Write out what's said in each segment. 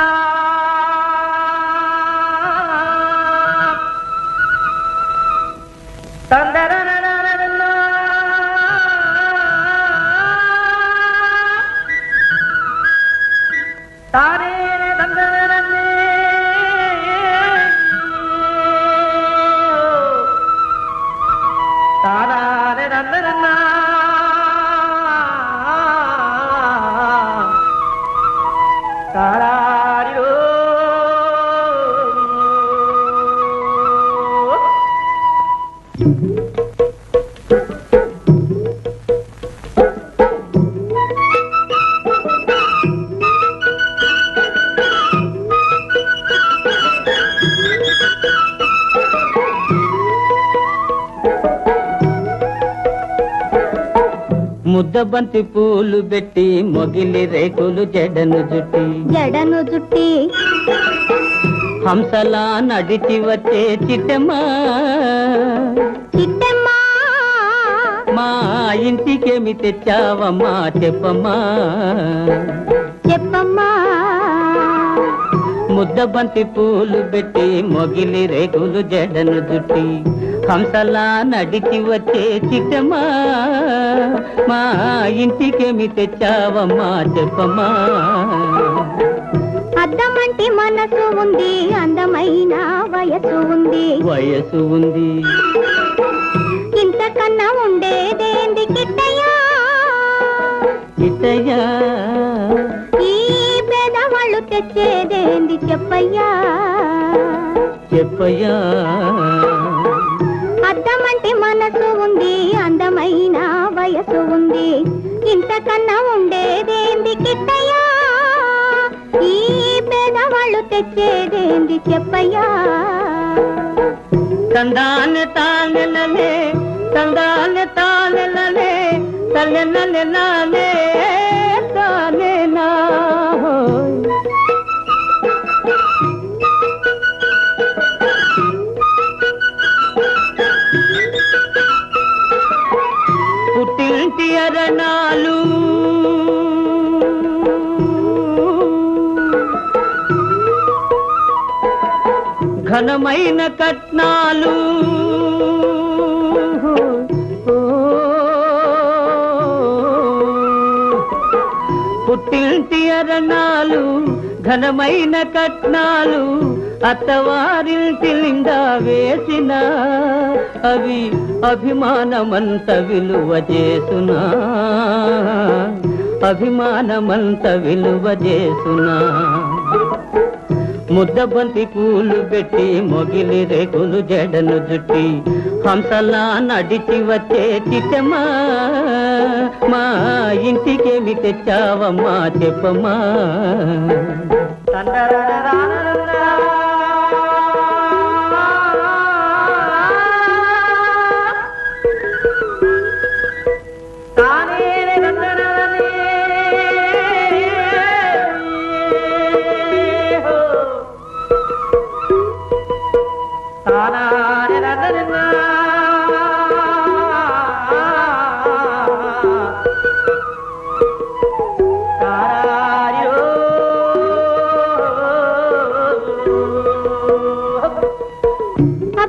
Uh... ముద్దబంతి పూలు పెట్టి మొగిలి రేకులు జడను జుట్టి. జడను జుట్టి. హంసలా నడిచి వచ్చే చిట్టమ్మా. మా ఇంటికేమి తెచ్చావమ్మా చెప్పమ్మా. చెప్పమ్మా. ముద్దబంతి పూలు పెట్టి మొగిలి రేకులు జడను జుట్టి హంసలా నడిచి వచ్చే చిట్టమ్మా. మా ఇంటికేమి తెచ్చావమ్మా చెప్పమ్మా. అద్దమంటి మనసు ఉంది అందమైన వయసు ఉంది. వయసు ఉంది. చెప్పయ్యా చెప్పయ్యా అద్దమంటి మనసు ఉంది అందమైన వయసు ఉంది. ఇంతకన్నా ఉండేదేంది కిట్టయ్యా? ఈ పేదవాళ్ళు తెచ్చేదేంది చెప్పయ్యా? తందాన్ని తానెలలే తందాన్ని తానెలలే తల్లెనలెనాలే అరణాలు ఘనమైన కట్నాలు. ఓ, పుట్టింటి అరణాలు ఘనమైన కట్నాలు అత్తవారింటి నిండా వేసిన అవి అభిమానమంత విలువ చేసునా అభిమానమంత విలువ చేసునా ముద్దబంతి పూలు పెట్టి మొగిలి రేకులు జడను జుట్టి హంసలా నడిచి వచ్చే చిట్టమ్మా మా ఇంటికేమి తెచ్చావమ్మా చెప్పమ్మా?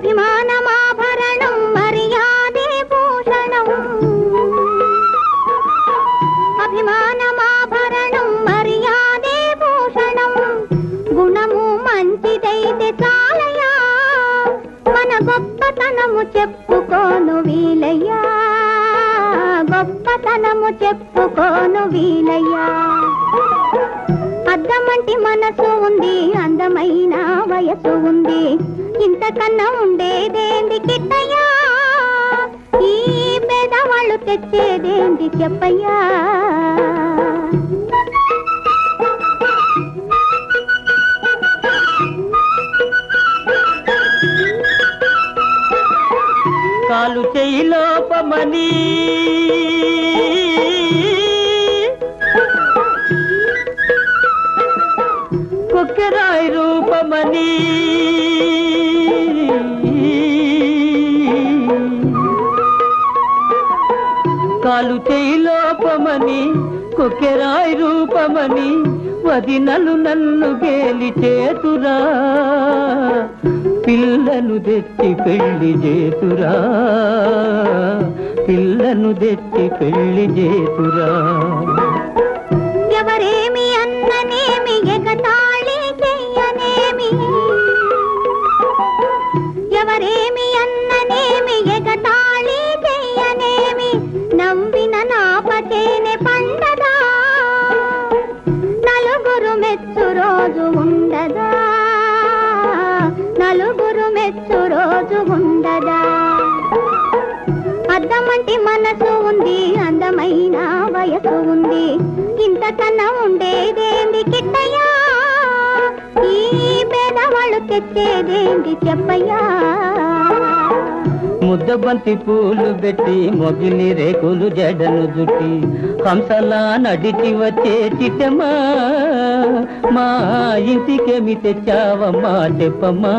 అభిమానమాభరణం మర్యాదే భూషణం అభిమానమాభరణం మర్యాదే భూషణం గుణము మంచిదైతే చాలయా? మన గొప్పతనము చెప్పుకోను వీలయ్యా. గొప్పతనము చెప్పుకోను వీలయ్యా. వయసు ఉంది అందమైన వయసు ఉంది. ఇంతకన్నా ఉండేదేంది కిట్టయ్యా? ఈ పేదవాళ్ళు తెచ్చేదేంది చెప్పయ్యా? కాలు చేయి లోపమని. రూపమని కాలు చేయి లోపమని కొక్కెరాయి రూపమని వదినలు నన్ను గేలి చేతురా. పిల్లను తెచ్చి పెళ్ళి చేతురా. పిల్లను తెచ్చి పెళ్ళి చేతురా. అద్దమంటి మనసు ఉంది అందమైన వయసు ఉంది. ఇంతకన్నా ఉండేదేంది కిట్టయ్యా? ఈ పేదవాళ్ళు తెచ్చేదేంది చెప్పయ్యా? ముద్దబంతి పూలు పెట్టి మొగిలి రేకులు జడను జుట్టి హంసలా నడిచి వచ్చే చిట్టమ్మా. మా ఇంటికేమి తెచ్చావమ్మా చెప్పమ్మా.